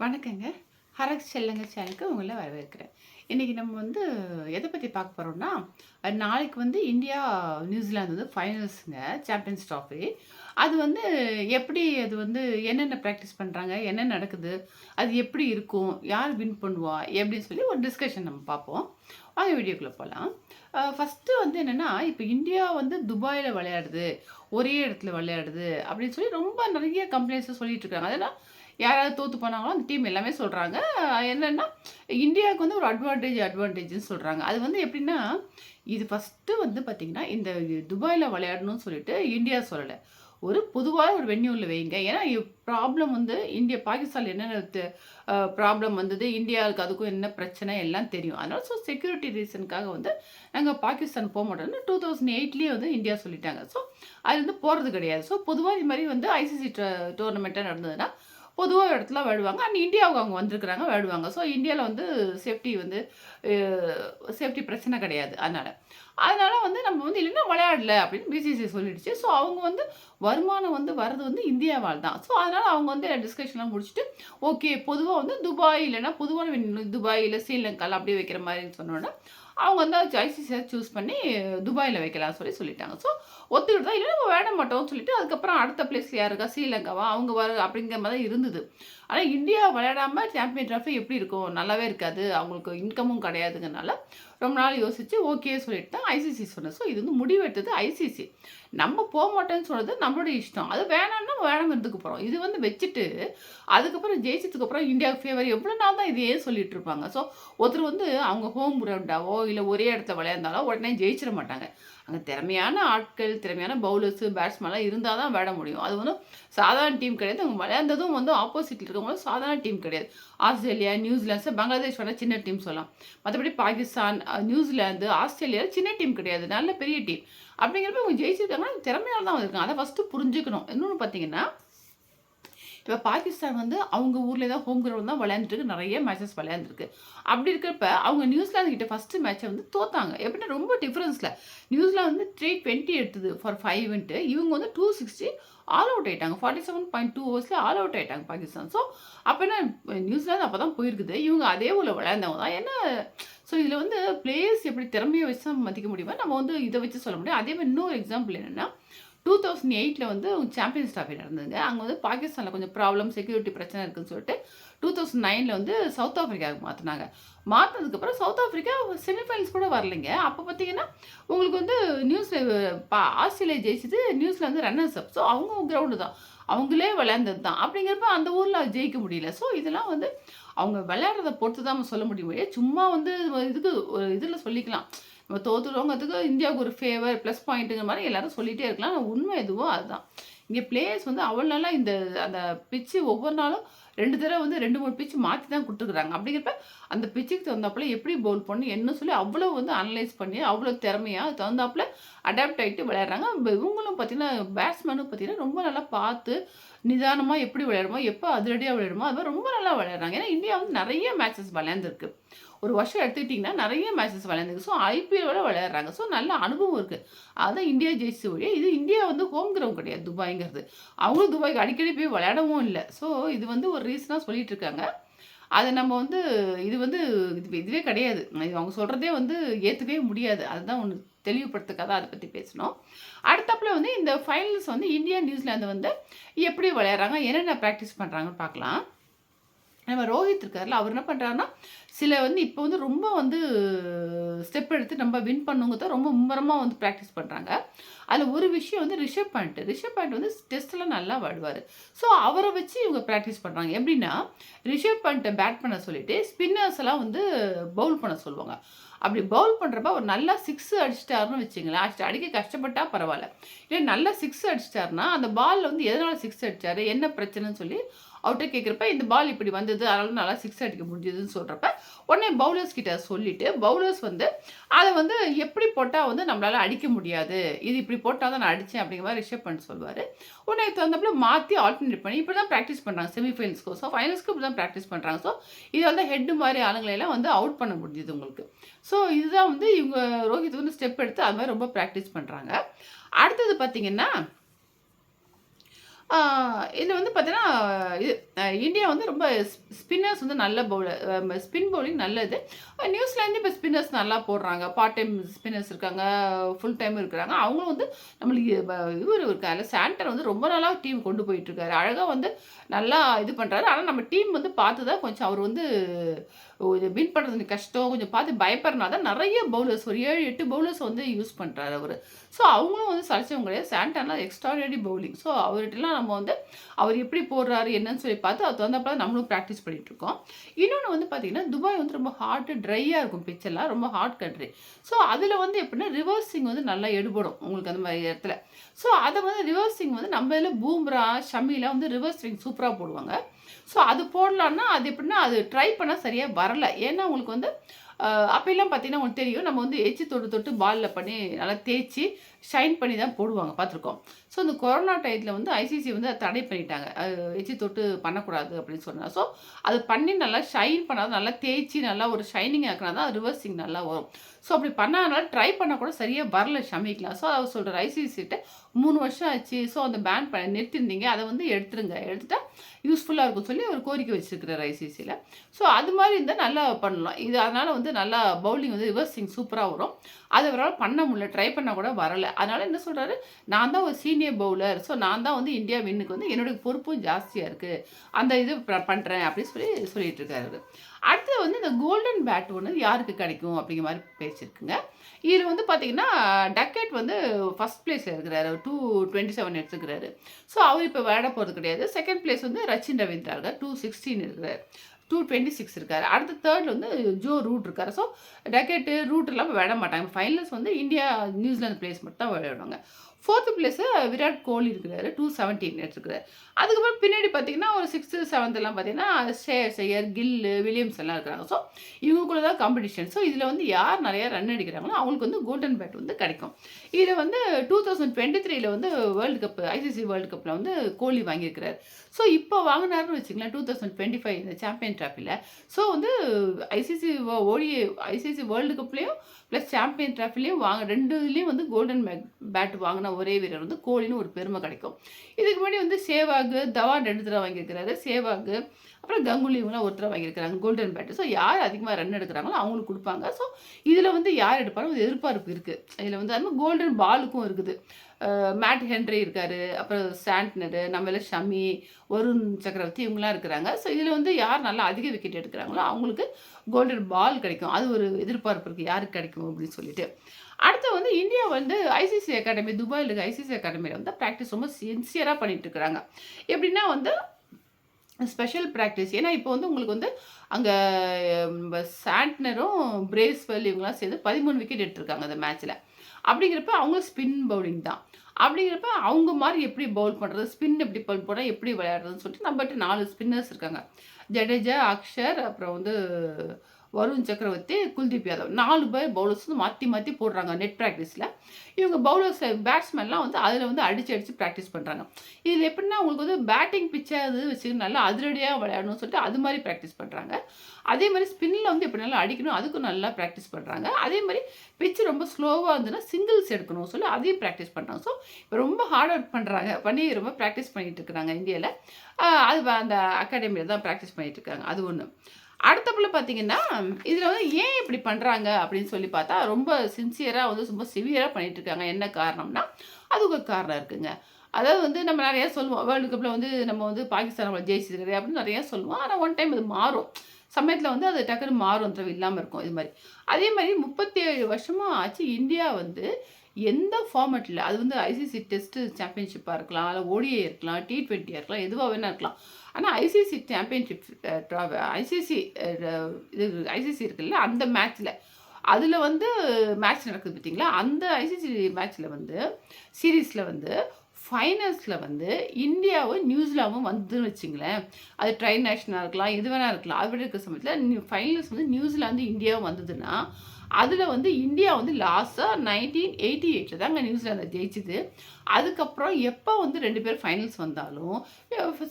வணக்கங்க. ஹரக் செல்லங்க சேனலுக்கு உங்களை வரவேற்கிறேன். இன்றைக்கி நம்ம வந்து எதை பற்றி பார்க்க போகிறோம்னா நாளைக்கு வந்து இந்தியா நியூசிலாந்து வந்து ஃபைனல்ஸுங்க சாம்பியன்ஸ் ட்ராஃபி அது வந்து எப்படி அது வந்து என்னென்ன ப்ராக்டிஸ் பண்ணுறாங்க என்ன நடக்குது அது எப்படி இருக்கும் யார் வின் பண்ணுவா எப்படின்னு சொல்லி ஒரு டிஸ்கஷன் நம்ம பார்ப்போம். வாங்க வீடியோக்குள்ளே போகலாம் ஃபஸ்ட்டு வந்து என்னென்னா இப்போ இந்தியா வந்து துபாயில் விளையாடுது ஒரே இடத்துல விளையாடுது அப்படின்னு சொல்லி ரொம்ப நிறைய கம்ப்ளைண்ட்ஸை சொல்லிட்டு இருக்காங்க. அதெல்லாம் யாராவது தோற்று போனாங்களோ அந்த டீம் எல்லாமே சொல்கிறாங்க என்னென்னா இந்தியாவுக்கு வந்து ஒரு அட்வான்டேஜ் அட்வான்டேஜ்னு சொல்கிறாங்க அது வந்து எப்படின்னா இது ஃபஸ்ட்டு வந்து பார்த்திங்கன்னா இந்த துபாயில் விளையாடணும்னு சொல்லிட்டு இந்தியா சொல்லலை. ஒரு பொதுவாக ஒரு வென்யூவில் வைங்க. ஏன்னா ப்ராப்ளம் வந்து இந்தியா பாகிஸ்தான் என்னென்ன ப்ராப்ளம் வந்தது? இந்தியாவுக்கு அதுக்கும் என்ன பிரச்சனை? எல்லாம் தெரியும். அதனால் ஸோ செக்யூரிட்டி ரீசனுக்காக வந்து நாங்கள் பாகிஸ்தான் போக மாட்டோம்னு டூ தௌசண்ட் எயிட்லேயே வந்து இந்தியா சொல்லிட்டாங்க. ஸோ அது வந்து போகிறது கிடையாது. ஸோ பொதுவாக இது மாதிரி வந்து ஐசிசி டோர்னமெண்ட்டாக நடந்ததுன்னா பொதுவாக இடத்துல விழுவாங்க. அண்ட் இந்தியாவுக்கு அவங்க வந்திருக்கிறாங்க விழுவாங்க. ஸோ இந்தியாவில் வந்து சேஃப்டி வந்து சேஃப்டி பிரச்சனை கிடையாது அதனால். அதனால் வந்து நம்ம வந்து இல்லைன்னா விளையாடல அப்படின்னு பிசிசி சொல்லிடுச்சு. ஸோ அவங்க வந்து வருமானம் வந்து வர்றது வந்து இந்தியாவால் தான். ஸோ அதனால் அவங்க வந்து டிஸ்கஷன்லாம் முடிச்சுட்டு ஓகே பொதுவாக வந்து துபாய் இல்லைன்னா பொதுவான வென்~ துபாய் இல்லை ஸ்ரீலங்காவில் அப்படியே வைக்கிற மாதிரி சொன்னோன்னா அவங்க வந்து ஐசிசியை சூஸ் பண்ணி துபாயில் வைக்கலாம் சொல்லி சொல்லிட்டாங்க. ஸோ ஒத்துக்கிட்டு தான் இல்லை நம்ம வேட மாட்டோம்னு சொல்லிட்டு அதுக்கப்புறம் அடுத்த பிளேஸ் யாருக்கா? ஸ்ரீலங்காவா? அவங்க வர அப்படிங்கிற மாதிரி தான் இருந்தது. ஆனால் இந்தியா விளையாடாமல் சாம்பியன் ட்ராஃபி எப்படி இருக்கும்? நல்லாவே இருக்காது. அவங்களுக்கு இன்கமும் கிடையாதுங்கனால ரொம்ப நாள் யோசிச்சு ஓகே சொல்லிட்டு தான் ஐசிசி சொன்னேன். ஸோ இது வந்து முடிவெடுத்தது ஐசிசி நம்ம போக மாட்டோம்னு சொல்கிறது நம்மளுடைய இஷ்டம். அது நம்ம வேணாம் இருந்துக்கு போகிறோம் இது வந்து வச்சுட்டு அதுக்கப்புறம் ஜெயிச்சதுக்கப்புறம் இந்தியா இந்தியாவுக்கு ஃபேவர் எவ்வளோ நாள் தான் இதையே சொல்லிட்டு இருப்பாங்க. ஸோ ஒருத்தர் வந்து அவங்க ஹோம் கிரவுண்டாவோ இல்லை ஒரே இடத்துல விளையாண்டாலோ உடனே ஜெயிச்சிட மாட்டாங்க. அங்கே திறமையான ஆட்கள் திறமையான பவுலர்ஸு பேட்ஸ்மேன்லாம் இருந்தால் தான் விளையாட முடியும். அது வந்து சாதாரண டீம் கிடையாது. அவங்க விளையாண்டதும் வந்து ஆப்போசிட்டில் இருக்கவங்களும் சாதாரண டீம் கிடையாது. ஆஸ்திரேலியா நியூசிலாந்து பங்களாதேஷ் வேணால் சின்ன டீம் சொல்லலாம். மற்றபடி பாகிஸ்தான் நியூசிலாந்து ஆஸ்திரேலியா சின்ன டீம் கிடையாது. நல்ல பெரிய டீம் அப்படிங்கிறப்ப அவங்க ஜெயிச்சிருக்காங்கன்னா திறமையால் தான் வந்திருக்காங்க. அதை ஃபஸ்ட்டு புரிஞ்சுக்கணும். இன்னொன்று பார்த்தீங்கன்னா இப்போ பாகிஸ்தான் வந்து அவங்க ஊரில் தான் ஹோம் கிரவுண்ட் தான் விளையாண்டுருக்கு நிறைய மேட்சஸ் விளையாண்டுருக்கு. அப்படி இருக்கிறப்ப அவங்க நியூசிலாந்து கிட்ட ஃபஸ்ட்டு மேட்சை வந்து தோத்தாங்க. எப்படின்னா ரொம்ப டிஃப்ரென்ஸில் நியூசிலாந்து வந்து த்ரீ டுவெண்ட்டி எடுத்தது ஃபார் ஃபைவ்ன்ட்டு இவங்க வந்து டூ சிக்ஸ்டி ஆல் அவுட் ஆயிட்டாங்க. ஃபார்ட்டி செவன் பாயிண்ட் டூ ஓவர்ஸில் ஆல் அவுட் ஆயிட்டாங்க பாகிஸ்தான். ஸோ அப்போனா நியூசிலாந்து அப்போ தான் போயிருக்குது. இவங்க அதே ஊரில் விளையாண்டவங்க தான். ஏன்னா ஸோ இதில் வந்து பிளேயர்ஸ் எப்படி திறமையை வச்சு தான் மதிக்க முடியுமோ நம்ம வந்து இதை வச்சு சொல்ல முடியும். அதே மாதிரி இன்னொரு எக்ஸாம்பிள் என்னென்னா டூ தௌசண்ட் எயிட்டில் வந்து சாம்பியன்ஸ் ட்ராஃபி நடந்ததுங்க. அங்கே வந்து பாகிஸ்தானில் கொஞ்சம் ப்ராப்ளம் செக்யூரிட்டி பிரச்சனை இருக்குதுன்னு சொல்லிட்டு டூ தௌசண்ட் நைனில் வந்து சவுத் ஆஃப்ரிக்காவுக்கு மாற்றினாங்க மாற்றினதுக்கப்புறம் சவுத் ஆஃப்ரிக்கா செமிஃபைனல்ஸ் கூட வரலைங்க. அப்போ பார்த்தீங்கன்னா உங்களுக்கு வந்து நியூஸில் பா ஆஸ்திரேலியா ஜெயிச்சது நியூஸில் வந்து ரன்னர்ஸ் அப் ஸோ அவங்க கிரவுண்டு தான். அவங்களே விளையாண்டது தான் அப்படிங்கிறப்ப அந்த ஊரில் ஜெயிக்க முடியல. ஸோ இதெல்லாம் வந்து அவங்க விளையாடுறத பொறுத்து தான் நம்ம சொல்ல முடியும். சும்மா வந்து இதுக்கு ஒரு இதில் சொல்லிக்கலாம். நம்ம தோத்துறவங்கிறதுக்கு இந்தியாவுக்கு ஒரு ஃபேவர் ப்ளஸ் பாயிண்ட்டுங்கிற மாதிரி எல்லாரும் சொல்லிகிட்டே இருக்கலாம். ஆனால் உண்மை எதுவோ அதுதான். இங்கே பிளேயர்ஸ் வந்து அவ்வளோ நாளாக இந்த அந்த பிச்சு ஒவ்வொரு நாளும் ரெண்டு தடவை வந்து ரெண்டு மூணு பிச்சு மாற்றி தான் கொடுத்துருக்குறாங்க. அப்படிங்கிறப்ப அந்த பிச்சுக்கு தகுந்தாப்புல எப்படி பவுல் பண்ணி என்ன சொல்லி அவ்வளோ வந்து அனலைஸ் பண்ணி அவ்வளோ திறமையாக தகுந்தாப்புல அடாப்ட் ஆகிட்டு விளையாடுறாங்க. இவங்களும் பார்த்தீங்கன்னா பேட்ஸ்மேனும் பார்த்தீங்கன்னா ரொம்ப நல்லா பார்த்து நிதானமாக எப்படி விளையாடுமோ எப்போ அதிரடியாக விளையாடுமோ அது மாதிரி ரொம்ப நல்லா விளையாடுறாங்க. ஏன்னா இந்தியா வந்து நிறைய மேட்சஸ் விளையாண்டுருக்கு ஒரு வருஷம் எடுத்துக்கிட்டிங்கன்னா நிறைய மேட்சஸ் விளையாண்டுருக்கு ஸோ ஐபிஎல் விளையாடுறாங்க. ஸோ நல்ல அனுபவம் இருக்குது அதுதான் இந்தியா ஜெயிச்ச வழியே இது இந்தியா வந்து ஹோம் கிரவுண்ட் கிடையாது துபாய்ங்கிறது. அவங்களும் துபாய்க்கு அடிக்கடி போய் விளையாடவும் இல்லை. ஸோ இது வந்து ஒரு ரீசனாக சொல்லிட்டு இருக்காங்க அதை நம்ம வந்து இது வந்து இது இதுவே கிடையாது. அவங்க சொல்கிறதே வந்து ஏற்றுக்கவே முடியாது. அதுதான் ஒன்று தெளிவுபடுத்துக்காக அதை பற்றி பேசணும் அடுத்தப்புல வந்து இந்த ஃபைனல்ஸ் வந்து இந்தியா நியூசிலாந்து வந்து எப்படி விளையாடுறாங்க என்னென்ன ப்ராக்டிஸ் பண்ணுறாங்கன்னு பார்க்கலாம். நம்ம ரோஹித் இருக்கார்ல அவர் என்ன பண்ணுறாருன்னா சில வந்து இப்போ வந்து ரொம்ப வந்து ஸ்டெப் எடுத்து நம்ம வின் பண்ணுங்கிறத ரொம்ப மும்மரமாக வந்து ப்ராக்டிஸ் பண்ணுறாங்க அதில் ஒரு விஷயம் வந்து ரிஷப் பாயிண்ட் ரிஷப் பாயிண்ட் வந்து டெஸ்ட்டில் நல்லா வாடுவார் ஸோ அவரை வச்சு இவங்க ப்ராக்டிஸ் பண்ணுறாங்க எப்படின்னா ரிஷப் பாயிண்ட்டை பேட் பண்ண சொல்லிட்டு ஸ்பின்னர்ஸ் எல்லாம் வந்து பவுல் பண்ண சொல்லுவாங்க. அப்படி பவுல் பண்ணுறப்ப அவர் நல்லா சிக்ஸ் அடிச்சிட்டாருன்னு வச்சுங்களேன். அடிச்சு அடிக்க கஷ்டப்பட்டால் பரவாயில்ல. இல்லை நல்லா சிக்ஸ் அடிச்சிட்டாருன்னா அந்த பாலில் வந்து எதனால் சிக்ஸ் அடித்தார் என்ன பிரச்சனைன்னு சொல்லி அவர்கிட்ட கேட்குறப்ப இந்த பால் இப்படி வந்தது அதனால் நல்லா சிக்ஸ் அடிக்க முடிஞ்சதுன்னு சொல்கிறப்ப உடனே பவுலர்ஸ் கிட்ட சொல்லிட்டு பவுலர்ஸ் வந்து அதை வந்து எப்படி போட்டால் வந்து நம்மளால் அடிக்க முடியாது? இது இப்படி போட்டால் தான் நான் அடித்தேன் அப்படிங்கிற மாதிரி ரிஷப் பண்ணி சொல்லுவார். உடனே தகுந்தப்பில் மாற்றி ஆல்டர்னேட் பண்ணி இப்படி தான் ப்ராக்டிஸ் பண்ணுறாங்க செமிஃபைனல்ஸ்க்கும் ஸோ ஃபைனல்ஸ்க்கு இப்படி தான் ப்ராக்டிஸ் பண்ணுறாங்க ஸோ இது வந்து ஹெட் மாதிரி ஆளுங்களையெல்லாம் வந்து அவுட் பண்ண முடியுது உங்களுக்கு. ஸோ இதுதான் வந்து இவங்க ரோஹித் வந்து ஸ்டெப் எடுத்து அது மாதிரி ரொம்ப ப்ராக்டிஸ் பண்ணுறாங்க அடுத்தது பார்த்திங்கன்னா இதில் வந்து பார்த்தீங்கன்னா, இது இந்தியா வந்து ரொம்ப ஸ் ஸ்பின்னர்ஸ் வந்து நல்ல பவுலர் ஸ்பின் பவுலிங் நல்லது. நியூசிலாந்து இப்போ ஸ்பின்னர்ஸ் நல்லா போடுறாங்க. பார்ட் டைம் ஸ்பின்னர்ஸ் இருக்காங்க. ஃபுல் டைமும் இருக்கிறாங்க. அவங்களும் வந்து நம்மளுக்கு இவர் இருக்காங்க சாண்டர் வந்து ரொம்ப நாளாக டீம் கொண்டு போயிட்டுருக்காரு. அழகாக வந்து நல்லா இது பண்ணுறாரு ஆனால் நம்ம டீம் வந்து பார்த்து தான் கொஞ்சம் அவர் வந்து இது வின் பண்ணுறது கொஞ்சம் கஷ்டம். கொஞ்சம் பார்த்து பயப்படுறனால தான் நிறைய பவுலர்ஸ் ஒரு 7, 8 பவுலர்ஸ் வந்து யூஸ் பண்ணுறாரு அவர் ஸோ அவங்களும் வந்து சலிச்சவங்க கிடையாது. Santana extraordinary bowling. ஸோ அவர்கிட்டலாம் நம்ம வந்து அவர் எப்படி போடுறாரு என்னன்னு சொல்லி பார்த்து அதுக்கு தகுந்தாப்புல நம்மளும் ப்ராக்டிஸ் பண்ணிகிட்ருக்கோம் இன்னொன்று வந்து பார்த்தீங்கன்னா, துபாய் வந்து ரொம்ப ஹார்ட்டு ட்ரையாக இருக்கும் பிட்ச் ரொம்ப ஹாட் கண்ட்ரி. ஸோ அதில் வந்து எப்படின்னா, ரிவர்சிங் வந்து நல்லா எடுபடும். உங்களுக்கு அந்த மாதிரி இடத்துல. ஸோ அதை வந்து ரிவர்சிங் வந்து நம்ம இதில் பூம்ரா, ஷமிலாம் வந்து ரிவர்ஸ் ஸ்விங் போடுவாங்க. ஸோ அது போடலான்னா, அது எப்படின்னா, அது ட்ரை பண்ணால் சரியாக வரல. ஏன்னா உங்களுக்கு வந்து அப்போல்லாம் பார்த்தீங்கன்னா, உங்களுக்கு தெரியும். நம்ம வந்து எச்சி தொட்டு தொட்டு பால்ல பண்ணி நல்லா தேய்ச்சி ஷைன் பண்ணி தான் போடுவாங்க பார்த்துருக்கோம். ஸோ இந்த கொரோனா டயத்தில் வந்து ஐசிசி வந்து தடை பண்ணிட்டாங்க. எச்சி தொட்டு பண்ணக்கூடாது அப்படின்னு சொன்னாங்க ஸோ அது பண்ணி நல்லா ஷைன் பண்ணாத நல்லா தேய்ச்சி நல்லா ஒரு ஷைனிங் ஆக்கினா தான் ரிவர்சிங் நல்லா வரும். ஸோ அப்படி பண்ணாதனால ட்ரை பண்ணால் கூட சரியாக வரல சமைக்கலாம் ஸோ அவர் சொல்கிற ஐசிசிட்ட மூணு வருஷம் ஆச்சு. ஸோ அந்த பேன் பண்ண நிறுத்திருந்தீங்க அதை வந்து எடுத்துருங்க. எடுத்துட்டா யூஸ்ஃபுல்லாக இருக்கும்னு சொல்லி அவர் கோரிக்கை வச்சுருக்கிறார் ஐசிசியில் ஸோ அது மாதிரி இருந்தால் நல்லா பண்ணலாம். இது அதனால் வந்து நல்லா பவுலிங் வந்து ரிவர்சிங் சூப்பராக வரும். அது அவரால் பண்ண முடியல. ட்ரை பண்ணால் கூட வரலை அதனால் என்ன சொல்கிறாரு நான் தான் ஒரு சீனியர் பவுலர். ஸோ நான் தான் வந்து இந்தியா வின்னுக்கு வந்து என்னோட பொறுப்பும் ஜாஸ்தியாக இருக்குது அந்த இது பண்ணுறேன் அப்படின்னு சொல்லி சொல்லிட்டு இருக்காரு அடுத்தது வந்து இந்த கோல்டன் பேட் ஒன்று யாருக்கு கிடைக்கும் அப்படிங்கிற மாதிரி பேசியிருக்குங்க இவர் வந்து பார்த்தீங்கன்னா, டக்கெட் வந்து ஃபர்ஸ்ட் பிளேஸில் இருக்கிறாரு. 227 எடுத்துருக்கிறாரு. ஸோ அவர் இப்போ விளையாட போகிறது கிடையாது. செகண்ட் பிளேஸ் வந்து ரச்சின் ரவீந்திரா டூ சிக்ஸ்டீன் இருக்கிறார் டூ டுவெண்ட்டி சிக்ஸ் இருக்கார் அடுத்து தேர்டில் வந்து ஜோ ரூட் இருக்கார் ஸோ டக்கெட்டு, ரூட்லாம் விட மாட்டாங்க. ஃபைனல்ஸ் வந்து இந்தியா, நியூசிலாந்து பிளேஸ் மட்டும் தான் விளையாடுவாங்க. ஃபோர்த்து பிளேஸு விராட் கோலி இருக்கிறாரு. 217 எடுத்துருக்கிறாரு. அதுக்கப்புறம் பின்னாடி பார்த்தீங்கன்னா, ஒரு 6த், 7த்லாம் பார்த்தீங்கன்னா, ஷேர் ஐயர், கில்லு, வில்லியம்ஸ் எல்லாம் இருக்கிறாங்க. ஸோ இவங்களுக்குள்ள தான் காம்படிஷன். ஸோ இதில் வந்து யார் நிறையா ரன் அடிக்கிறாங்களோ, அவங்களுக்கு வந்து கோல்டன் பேட் வந்து கிடைக்கும். இதில் வந்து 2023ல வந்து வேர்ல்டு கப் ஐசிசி வேர்ல்டு கப்பில் வந்து கோலி வாங்கியிருக்கிறார் ஸோ இப்போ வாங்குனாருன்னு வச்சுக்கங்களேன் 2025 இந்த சாம்பியன் ட்ராஃபியில் ஸோ வந்து ஐசிசி ஓடி ஐசிசி வேர்ல்டு கப்லேயும் ப்ளஸ் சாம்பியன் ட்ராஃபிலையும் வாங்க ரெண்டு இதுலேயும் வந்து கோல்டன் பேட் பேட் ஒரே வீரர் வந்து கோலின்னு ஒரு பெருமை கிடைக்கும். இதுக்கு முன்னாடி வந்து சேவாக், தவான் ரெண்டு தடவை வாங்கியிருக்கிறாரு. சேவாக், அப்புறம் கங்குலி இவங்களாம் ஒருத்தர் வாங்கியிருக்கிறாங்க கோல்டன் பேட். ஸோ யார் அதிகமாக ரன் எடுக்கிறாங்களோ அவங்களுக்கு கொடுப்பாங்க ஸோ இதில் வந்து யார் எடுப்பாலும் ஒரு எதிர்பார்ப்பு இருக்குது இதில் வந்து அது கோல்டன் பாலுக்கும் இருக்குது. மேட் ஹென்ரி இருக்கார் அப்புறம் சாண்ட்னரு, நம்மள ஷமி, வருண் சக்கரவர்த்தி இவங்களாம் இருக்கிறாங்க. ஸோ இதில் வந்து யார் நல்லா அதிக விக்கெட் எடுக்கிறாங்களோ, அவங்களுக்கு கோல்டன் பால் கிடைக்கும். அது ஒரு எதிர்பார்ப்பு இருக்குது யாருக்கு கிடைக்கும் அப்படின்னு சொல்லிட்டு. அடுத்து வந்து இந்தியா வந்து ஐசிசி அகாடமி துபாய்ல இருக்க ஐசிசி அகாடமியில் வந்து ப்ராக்டிஸ் ரொம்ப சின்சியராக பண்ணிட்டு இருக்கிறாங்க. எப்படின்னா வந்து ஸ்பெஷல் ப்ராக்டிஸ் ஏன்னா இப்போ வந்து உங்களுக்கு வந்து அங்கே சாண்ட்னரும், பிரேஸ்வெல் இவங்கெல்லாம் சேர்ந்து 13 விக்கெட் எடுத்திருக்காங்க அந்த மேட்ச்சில் அப்படிங்கிறப்ப அவங்க ஸ்பின் பவுலிங் தான். அப்படிங்கிறப்ப அவங்க மாதிரி எப்படி பவுல் பண்ணுறது ஸ்பின் எப்படி பவுல் போனால் எப்படி விளையாடுறதுன்னு சொல்லிட்டு நம்மகிட்ட நாலு ஸ்பின்னர்ஸ் இருக்காங்க. ஜடேஜா, அக்ஷர், அப்புறம் வந்து வருண் சக்கரவர்த்தி, குல்தீப் யாதவ். நாலு பேர் பவுலர்ஸ் வந்து மாற்றி மாற்றி போடுறாங்க நெட் ப்ராக்டிஸில் இவங்க பவுலர்ஸ் பேட்ஸ்மேன்லாம் வந்து அதில் வந்து அடித்து அடித்து ப்ராக்டிஸ் பண்ணுறாங்க இதில் எப்படின்னா உங்களுக்கு வந்து பேட்டிங் பிச்சர் இது வச்சுக்கணும் நல்லா அதிரடியாக விளையாடணும்னு சொல்லிட்டு அது மாதிரி ப்ராக்டிஸ் பண்ணுறாங்க அதே மாதிரி ஸ்பின்னில் வந்து எப்படி நல்லா அடிக்கணும் அதுக்கும் நல்லா ப்ராக்டிஸ் பண்ணுறாங்க அதே மாதிரி பிச்சு ரொம்ப ஸ்லோவாக இருந்ததுன்னா சிங்கிள்ஸ் எடுக்கணும் சொல்லி அதையும் ப்ராக்டிஸ் பண்ணுறாங்க ஸோ இப்போ ரொம்ப ஹார்ட் ஒர்க் பண்ணுறாங்க பண்ணி ரொம்ப ப்ராக்டிஸ் பண்ணிகிட்டு இருக்கிறாங்க இந்தியாவில் அது அந்த அகாடமியில் தான் ப்ராக்டிஸ் பண்ணிகிட்டு இருக்காங்க. அது அடுத்த பிள்ளை பார்த்தீங்கன்னா, இதில் வந்து ஏன் இப்படி பண்ணுறாங்க அப்படின்னு சொல்லி பார்த்தா, ரொம்ப சின்சியராக வந்து ரொம்ப சிவியராக பண்ணிட்டு இருக்காங்க. என்ன காரணம்னா, அதுக்கு ஒரு காரணம் இருக்குங்க. அதாவது வந்து நம்ம நிறையா சொல்லுவோம். வேர்ல்டு கப்பில் வந்து நம்ம வந்து பாகிஸ்தான் நம்மளை ஜெயிச்சிருக்குது அப்படின்னு நிறையா சொல்லுவோம். ஆனால் ஒன் டைம் அது மாறும். சமயத்தில் வந்து அது டக்குன்னு மாறும். இல்லாமல் இருக்கும். இது மாதிரி அதே மாதிரி முப்பத்தி ஏழு வருஷமாக ஆச்சு இந்தியா வந்து எந்த ஃபார்மேட்டில் அது வந்து ஐசிசி டெஸ்ட்டு சாம்பியன்ஷிப்பாக இருக்கலாம், இல்லை ஓடிஐ இருக்கலாம், டி20யா இருக்கலாம், எதுவாக வேணா இருக்கலாம். ஆனால் ஐசிசி சாம்பியன்ஷிப் ஐசிசி இது ஐசிசி இருக்குல்ல அந்த மேட்ச்சில் அதில் வந்து மேட்ச் நடக்குது பார்த்தீங்களா, அந்த ஐசிசி மேட்ச்சில் வந்து சீரீஸில் வந்து ஃபைனல்ஸில் வந்து இந்தியாவும், நியூசிலாவும் வந்ததுன்னு வச்சுங்களேன். அது ட்ரை நேஷனாக இருக்கலாம், எது வேணா இருக்கலாம். அப்படி இருக்க சமயத்தில் ஃபைனல்ஸ் வந்து நியூசிலாந்து, இந்தியாவும் வந்ததுன்னா, அதில் வந்து இந்தியா வந்து லாஸ்ட்டாக நைன்டீன் எயிட்டி எயிட்டில் தாங்க நியூசிலாந்தை ஜெயிச்சது. அதுக்கப்புறம் எப்போ வந்து ரெண்டு பேரும் ஃபைனல்ஸ் வந்தாலும்,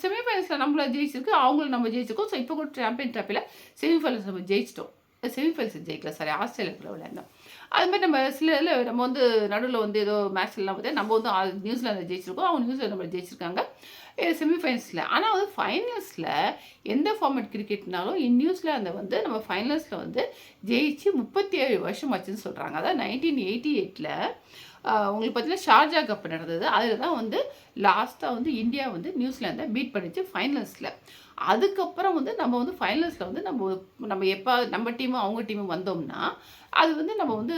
செமி ஃபைனல்ஸில் நம்மள ஜெயிச்சிருக்கு, அவங்கள நம்ம ஜெயிச்சிருக்கோம். ஸோ இப்போ கூட சாம்பியன் ட்ராஃபியில் செமி ஃபைனல்ஸ் நம்ம ஜெயிச்சிட்டோம். செமி ஃபைனல்ஸ் ஜெயிக்கல சாரி ஆஸ்திரேலியாவுக்குள்ள விளையாண்டோம். அது நம்ம சில இதில் நம்ம வந்து நடுவில் வந்து ஏதோ மேட்ச்லலாம் பார்த்தா நம்ம வந்து நியூசிலாந்து ஜெயிச்சிருக்கோம். அவங்க நியூசிலாந்து நம்ம ஜெயிச்சிருக்காங்க. செமிஃபைனல்ஸில் ஆனால் வந்து ஃபைனல்ஸில் எந்த ஃபார்மேட் கிரிக்கெட்னாலும் நியூசிலாந்தை வந்து நம்ம ஃபைனல்ஸில் வந்து ஜெயிச்சு முப்பத்தி ஏழு வருஷம் ஆச்சுன்னு சொல்கிறாங்க அதாவது நைன்டீன் எயிட்டி எயிட்டில் உங்களுக்கு பார்த்தீங்கன்னா ஷார்ஜா கப் நடந்தது. அதில் தான் வந்து லாஸ்ட்டாக வந்து இந்தியா வந்து நியூசிலாந்தை பீட் பண்ணிச்சு ஃபைனல்ஸில் அதுக்கப்புறம் வந்து நம்ம வந்து ஃபைனல்ஸில் வந்து நம்ம நம்ம எப்போ நம்ம டீமும் அவங்க டீமும் வந்தோம்னா அது வந்து நம்ம வந்து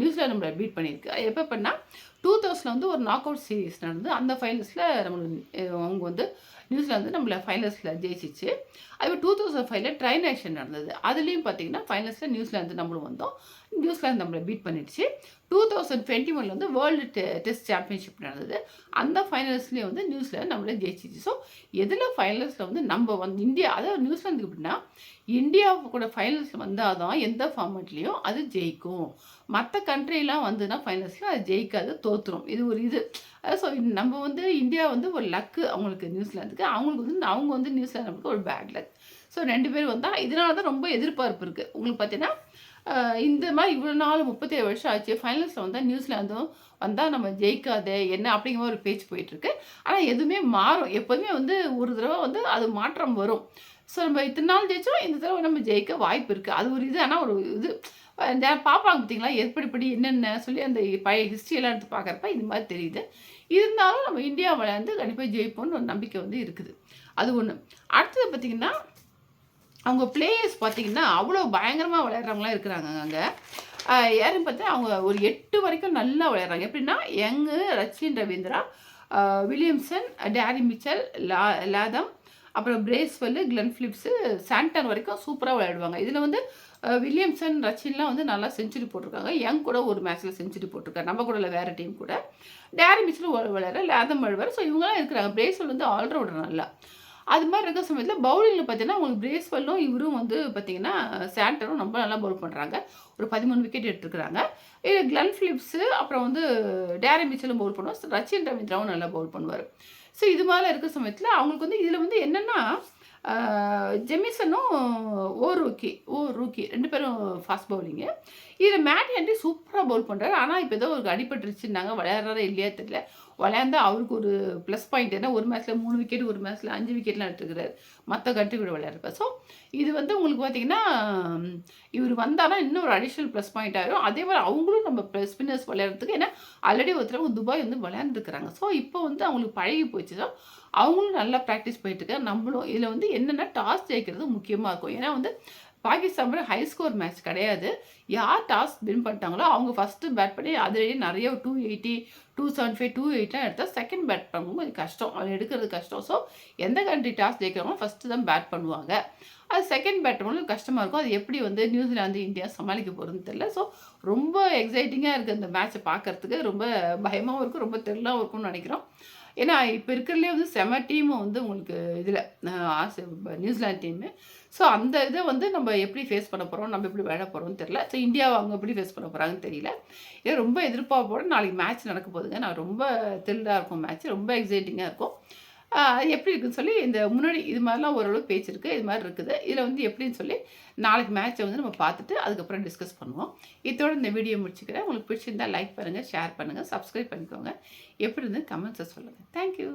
நியூசிலாந்து நம்மளை பீட் பண்ணியிருக்கு. எப்போ பண்ணால் டூ தௌசண்ட் வந்து ஒரு நாக் அவுட் சீரீஸ் நடந்து அந்த ஃபைனல்ஸில் நம்ம அவங்க வந்து நியூசிலாந்து நம்மளை ஃபைனல்ஸில் ஜெயிச்சிச்சு. அதுவே டூ தௌசண்ட் ஃபைவ்ல ட்ரைன் ஆக்ஷன் நடந்தது. அதுலேயும் பார்த்தீங்கன்னா ஃபைனல்ஸில் நியூசிலாந்து நம்மளும் வந்தோம். நியூசிலாந்து நம்மளை பீட் பண்ணிடுச்சு. டூ தௌசண்ட் டுவெண்ட்டி ஒனில் வந்து வேர்ல்டு டெ டெஸ்ட் சாம்பியன்ஷிப் நடந்தது. அந்த ஃபைனல்ஸ்லேயும் வந்து நியூசிலாந்து நம்மளே ஜெயிச்சிச்சு. ஸோ எதில் ஃபைனல்ஸில் வந்து நம்ம வந்து இந்தியா அதாவது நியூசிலாந்துக்கு எப்படின்னா இந்தியா கூட ஃபைனல்ஸ் வந்தால் தான் எந்த ஃபார்மேட்லேயும் அது ஜெயிக்கும். மற்ற கண்ட்ரிலாம் வந்துன்னா ஃபைனல்ஸில் அது ஜெயிக்காது தோற்றுரும் இது ஒரு இது. ஸோ நம்ம வந்து இந்தியா வந்து ஒரு லக்கு அவங்களுக்கு நியூசிலாந்துக்கு அவங்களுக்கு வந்து அவங்க வந்து நியூசிலாந்துக்கு ஒரு பேட் லக் ஸோ ரெண்டு பேரும் வந்தால் இதனால தான் ரொம்ப எதிர்பார்ப்பு இருக்குது உங்களுக்கு பார்த்தீங்கன்னா இந்த மாதிரி இவ்வளோ நாள் முப்பத்தேழு வருஷம் ஆச்சு. ஃபைனல்ஸில் வந்தால் நியூசிலாந்தும் வந்தால் நம்ம ஜெயிக்காதே என்ன அப்படிங்கிற ஒரு பேச்சு போயிட்டுருக்கு ஆனால் எதுவுமே மாறும். எப்போதுமே வந்து ஒரு தடவை வந்து அது மாற்றம் வரும். ஸோ நம்ம இத்தனை நாள் ஜெயிச்சோம் இந்த தடவை நம்ம ஜெயிக்க வாய்ப்பு இருக்குது அது ஒரு இது ஆனால் ஒரு இது. இந்த பார்ப்பாங்க பார்த்தீங்களா? எப்படிப்படி என்னென்ன சொல்லி அந்த பழைய ஹிஸ்ட்ரியெல்லாம் எடுத்து பார்க்குறப்ப இது மாதிரி தெரியுது. இருந்தாலும் நம்ம இந்தியா விளையாண்டு கண்டிப்பாக ஜெயிப்போம்னு ஒரு நம்பிக்கை வந்து இருக்குது. அது ஒன்று அடுத்தது பார்த்திங்கன்னா அவங்க பிளேயர்ஸ் பார்த்தீங்கன்னா அவ்வளோ பயங்கரமாக விளையாடுறவங்களாம் இருக்கிறாங்க அங்கே. யாரும் பார்த்தா அவங்க ஒரு எட்டு வரைக்கும் நல்லா விளையாடுறாங்க. எப்படின்னா young Rachin Ravindra Williamson Daryl Mitchell லா லாதம் அப்புறம் பிரேஸ்வெல்லு கிளன் ஃபிலிப்ஸு சாண்டன் வரைக்கும் சூப்பராக விளையாடுவாங்க. இதில் வந்து வில்லியம்சன் ரச்சின்லாம் வந்து நல்லா செஞ்சுரி போட்டிருக்காங்க. யங் கூட ஒரு மேட்ச்சில் செஞ்சுரி போட்டிருக்காரு. நம்ம கூட இல்லை வேறு டீம் கூட. டேரி மிச்சில் விளையாட லேதம் அழுவார். ஸோ இவங்களாம் இருக்கிறாங்க. பிரேஸ்வெல் வந்து ஆல்ரவுண்டர் நல்லா. அது மாதிரி இருக்கிற சமயத்தில் பவுலிங்கில் பார்த்தீங்கன்னா உங்களுக்கு பிரேஸ்வெல்லும் இவரும் வந்து பார்த்தீங்கன்னா சாண்டரும் ரொம்ப நல்லா பவுல் பண்ணுறாங்க. ஒரு பதிமூணு விக்கெட் எடுத்துருக்குறாங்க. இது கிளன் ஃபிலிப்ஸு அப்புறம் வந்து டேரி மிச்சலும் பவுல் பண்ணுவோம் ரச்சின் ரவீந்திராவும் நல்லா பவுல் பண்ணுவார். ஸோ இது மாதிரி இருக்கிற சமயத்தில் அவங்களுக்கு வந்து இதில் வந்து என்னென்னா ஜெமிசனும் ஓ ரூக்கி ஓ ரூக்கி ரெண்டு பேரும் ஃபாஸ்ட் பவுலிங்கு இதில் மேட் ஹென்ரி சூப்பராக பவுல் பண்ணுறாரு ஆனால் இப்போ ஏதோ ஒரு அடிபட்டுருச்சுன்னாங்க. விளையாடுறாரா இல்லையா தெரியல. விளையாண்டா அவருக்கு ஒரு ப்ளஸ் பாயிண்ட் என்ன ஒரு மேட்ச்சில் மூணு விக்கெட் ஒரு மேட்ச்சில் அஞ்சு விக்கெட்லாம் எடுத்துக்கிறாரு. மற்ற கண்ட்ரி கூட விளையாடுறப்ப. ஸோ இது வந்து உங்களுக்கு பார்த்தீங்கன்னா இவர் வந்தாலும் இன்னும் ஒரு அடிஷ்னல் ப்ளஸ் பாயிண்ட் ஆயிரும். அதே மாதிரி அவங்களும் நம்ம ஸ்பின்னர்ஸ் விளையாடுறதுக்கு ஏன்னா ஆல்ரெடி ஒருத்தரவங்க துபாய் வந்து விளையாண்டுருக்குறாங்க. ஸோ இப்போ வந்து அவங்களுக்கு பழகி போச்சு. ஸோ அவங்களும் நல்லா ப்ராக்டிஸ் போயிட்டுருக்காங்க. நம்மளும் இதில் வந்து என்னென்னா டாஸ் ஜெயிக்கிறது முக்கியமாக இருக்கும். ஏன்னா வந்து பாகிஸ்தான் ஹை ஸ்கோர் மேட்ச் கிடையாது. யார் டாஸ் வின் பண்ணிட்டாங்களோ அவங்க ஃபஸ்ட்டு பேட் பண்ணி அதுலேயே நிறைய two eighty two seven five two எயிட்லாம் எடுத்தால் செகண்ட் பேட் பண்ணும்போது கொஞ்சம் கஷ்டம். அது எடுக்கிறது கஷ்டம். ஸோ எந்த கண்ட்ரி டாஸ் ஜெயிக்கிறவங்களும் ஃபஸ்ட்டு தான் பேட் பண்ணுவாங்க. அது செகண்ட் பேட் பண்ணும்போது கஷ்டமாக இருக்கும். அது எப்படி வந்து நியூசிலாந்து இந்தியா சமாளிக்க போகிறதுன்னு தெரில ஸோ ரொம்ப எக்ஸைட்டிங்காக இருக்குது அந்த மேட்ச்சை பார்க்குறதுக்கு. ரொம்ப பயமாகவும் இருக்கும் ரொம்ப தெரியலாகவும் இருக்கும்னு நினைக்கிறோம். ஏன்னா இப்போ இருக்கிறதுலே வந்து செம டீமும் வந்து உங்களுக்கு இதில் ஆசை நியூசிலாந்து டீமு ஸோ அந்த இதை வந்து நம்ம எப்படி ஃபேஸ் பண்ண போகிறோம் நம்ம எப்படி விளையாட போகிறோம்னு தெரியல. ஸோ இந்தியாவை அவங்க எப்படி ஃபேஸ் பண்ண போகிறாங்கன்னு தெரியல. இது ரொம்ப எதிர்பார்ப்போட நாளைக்கு மேட்ச் நடக்க போகுதுங்க. நான் ரொம்ப த்ரில்லாக இருக்கும் மேட்ச் ரொம்ப எக்ஸைட்டிங்காக இருக்கும். எப்படி இருக்குன்னு சொல்லி இந்த முன்னாடி இது மாதிரிலாம் ஓரளவு பேச்சு இருக்குது இது மாதிரி இருக்குது. இதில் வந்து எப்படின்னு சொல்லி நாளைக்கு மேட்ச்சை வந்து நம்ம பார்த்துட்டு அதுக்கப்புறம் டிஸ்கஸ் பண்ணுவோம். இதோட இந்த வீடியோ முடிச்சுக்கிறேன். உங்களுக்கு பிடிச்சிருந்தால் லைக் பண்ணுங்கள் ஷேர் பண்ணுங்கள் சப்ஸ்கிரைப் பண்ணிக்கோங்க. எப்படி இருந்து கமெண்ட்ஸை சொல்லுங்கள் தேங்க்யூ